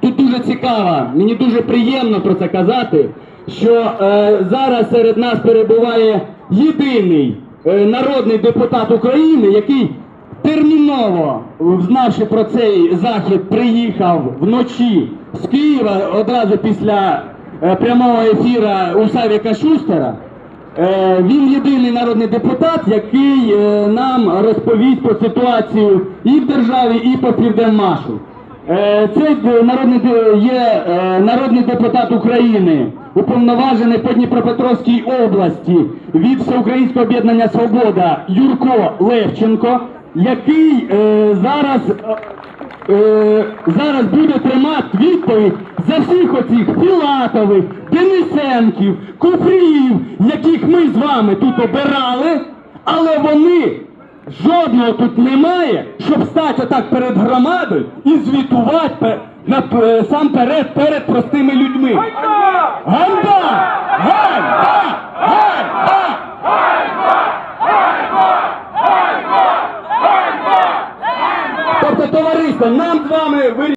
тут дуже цікава. Мені дуже приємно про це казати, що е, зараз серед нас перебуває єдиний е, народний депутат України, який терміново, знавши про цей захід, приїхав вночі з Києва одразу після е, прямого у Савіка Шустера. Е, Він єдиний народний депутат, який е, нам розповість про ситуацію і в державі, і по Південмашу. Е, Цей народний є е, народний депутат України, уповноважений по Дніпропетровській області від Всеукраїнського об'єднання Свобода Юрко Левченко, який е, зараз зараз буде тримати відповідь за всіх оцих Філатових, Денисенків, Куфріїв, яких ми з вами тут обирали, але вони жодного тут немає, щоб стати отак перед громадою і звітувати е, сам перед, перед простими людьми. Ганьба! Ганьба! Ганьба! Тобто, товариство, нам з вами вирішити.